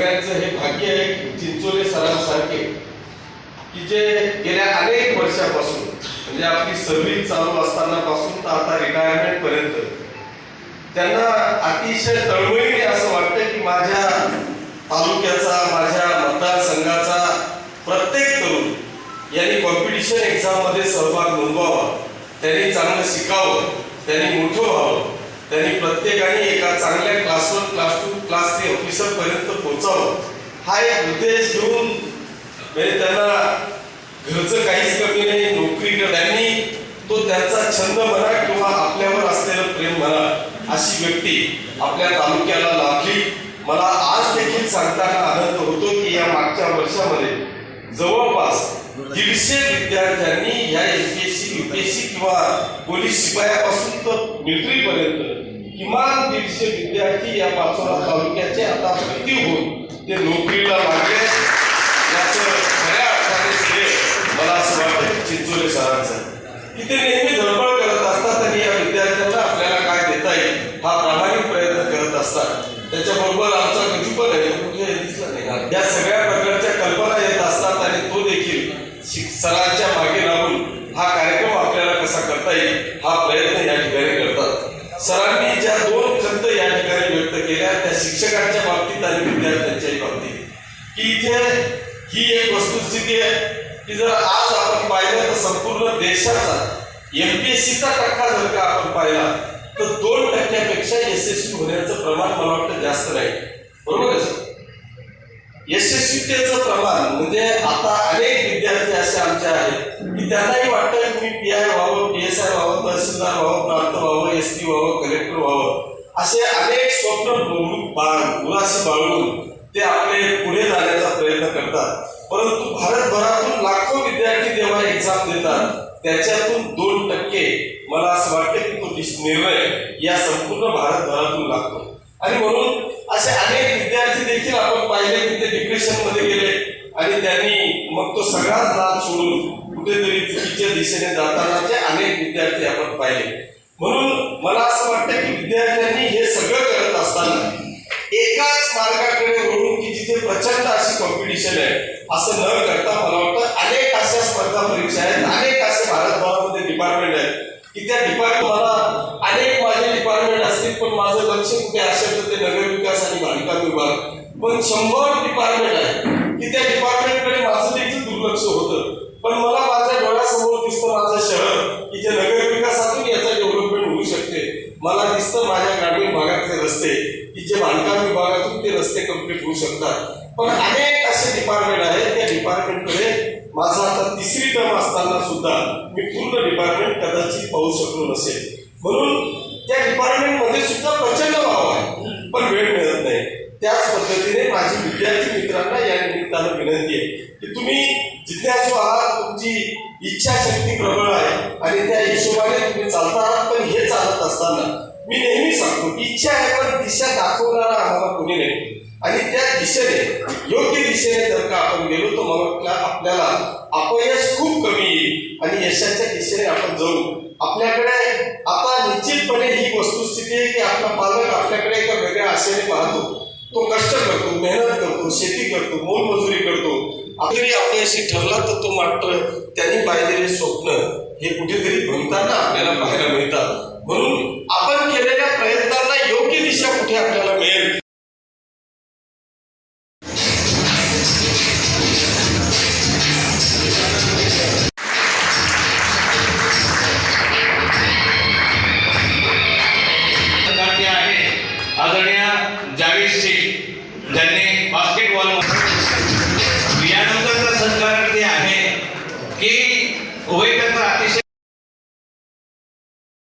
सगळ्यांचं हे भाग्य आहे की चिंचोले सरांसारखे की जे गेल्या अनेक वर्षापासून म्हणजे आपली सर्व्हिस चालू असताना पासून तर आता रिटायरमेंट पर्यंत त्यांना अतिशय तळमळीने असं वाटतं की माझ्या तालुक्याचा माझ्या मतदारसंघाचा प्रत्येक तरुण यांनी कॉम्पिटिशन एक्झाममध्ये सहभाग नोंदवावा त्यांनी चांगलं शिकावं त्यांनी मोठं व्हावं. त्यांनी प्रत्येकाने एका चांगल्या class one class two class three officer पर्यंत पोहोचावं. हा एक उद्देश घेऊन म्हणजे त्यांना घरचं काहीच कमी नाही नोकरी त्यांनी तो त्यांचा छंद म्हणा किंवा आपल्यावर असलेलं प्रेम म्हणा अशी व्यक्ती आपल्या तालुक्याला लाभली. मला आज देखील सांगताना आनंद होतो की या मागच्या वर्षामध्ये जवळपास दीडशे विद्यार्थ्यांनी या एमपीएससी युपीएससी किंवा पोलीस शिपायापासून तर मिलिटरीपर्यंत किमान दीडशे विद्यार्थी या पाचोरा तालुक्याचे आता मृत्यू होऊन ते नोकरीला लागले याचं खऱ्या अर्थाने श्रेय मला असं वाटतं चिंचोले सरांचं की ते नेहमी धडपड करत असतात आणि या विद्यार्थ्यांना आपल्याला काय देता येईल हा प्रामाणिक प्रयत्न करत असतात. त्याच्याबरोबर आमचा गजू पण आहे. कुठे दिसला नाही. या सगळ्या प्रकारच्या कल्पना येत असतात आणि तो देखील शिक- सरांच्या मागे लागून हा कार्यक्रम आपल्याला कसा करता येईल हा प्रयत्न या ठिकाणी करतात. सरांनी ज्या दोन खंत या ठिकाणी व्यक्त केल्या त्या शिक्षकांच्या बाबतीत आणि विद्यार्थ्यांच्याही बाबतीत. की इथे ही एक वस्तुस्थिती आहे की जर आज आपण पाहिलं तर संपूर्ण देशाचा एमपीएससीचा टक्का जर का आपण पाहिला तर दोन टक्क्यापेक्षा यशस्वी होण्याचं प्रमाण मला वाटतं जास्त राहील. बरोबर आहे सर? यशस्वीतेचं प्रमाण म्हणजे आता अनेक विद्यार्थी असे आमचे आहेत की त्यांनाही वाटतं तहसीलदार व्हावं प्रांत व्हावं एस टी व्हावं कलेक्टर व्हावं असे अनेक स्वप्न बाळ मुलाशी बाळगून ते आपले पुढे जाण्याचा प्रयत्न करतात. परंतु भारतभरातून लाखो विद्यार्थी जेव्हा एक्झाम देतात त्याच्यातून दोन टक्के मला असं वाटतं की तो निर्णय या संपूर्ण भारतभरातून लागतो. आणि म्हणून असे अनेक विद्यार्थी देखील आपण पाहिले की ते डिप्रेशनमध्ये गेले. आणि त्यांनी मग तो सगळाच नाद सोडून कुठेतरी चुकीच्या दिशेने जातानाचे अनेक विद्यार्थी आपण पाहिले. म्हणून मला असं वाटतं की विद्यार्थ्यांनी हे सगळं करत असताना एकाच मार्गाकडे वळून की जिथे प्रचंड अशी कॉम्पिटिशन आहे असं न करता मला वाटतं अनेक अशा स्पर्धा परीक्षा आहेत अनेक असे भारतभरामध्ये डिपार्टमेंट आहेत की त्या डिपार्टमेंट मला अनेक माझे डिपार्टमेंट असतील पण माझं लक्ष कुठे असेल तर ते नगर विकास आणि बांधकाम विभाग. पण शंभर डिपार्टमेंट आहे की त्या डिपार्टमेंटकडे माझं देखील दुर्लक्ष होतं. पण मला माझ्या डोळ्यासमोर दिसतं माझं शहर की जे नगर विकासातून याचा डेव्हलपमेंट होऊ शकते. मला दिसतं माझ्या ग्रामीण भागातले रस्ते की जे बांधकाम विभागातून ते रस्ते कंप्लीट होऊ शकतात. पण अनेक असे डिपार्टमेंट आहेत त्या डिपार्टमेंटकडे माझा आता तिसरी टर्म असताना सुद्धा मी पूर्ण डिपार्टमेंट कदाचित पाहू शकलो नसेल. म्हणून त्या डिपार्टमेंटमध्ये सुद्धा प्रचंड वाव आहे. पण वेळ मिळत नाही. त्याच पद्धतीने माझी विद्यार्थी मित्रांना या निमित्तानं विनंती आहे की तुम्ही जिज्ञासू आहात तुमची इच्छाशक्ती प्रबळ आहे आणि त्या हिशोबाने तुम्ही चालता आहात पण हे चालत असताना मी नेहमी सांगतो की इच्छा आहे पण दिशा दाखवणारा आम्हाला कोणी नाही. आणि त्या दिशेने योग्य दिशेने जर का आपण गेलो तर मला आपल्याला अपयश खूप कमी येईल आणि यशाच्या दिशेने आपण जाऊ. आपल्याकडे आता निश्चितपणे ही वस्तुस्थिती आहे की आपला पालक आपल्याकडे एका वेगळ्या आशेने पाहतो. तो कष्ट करतो मेहनत करतो शेती करतो मोलमजुरी करतो. जरी अपयशी ठरला तर तो मात्र त्यांनी पाहिलेले स्वप्न हे कुठेतरी भंगताना आपल्याला पाहायला मिळतात. म्हणून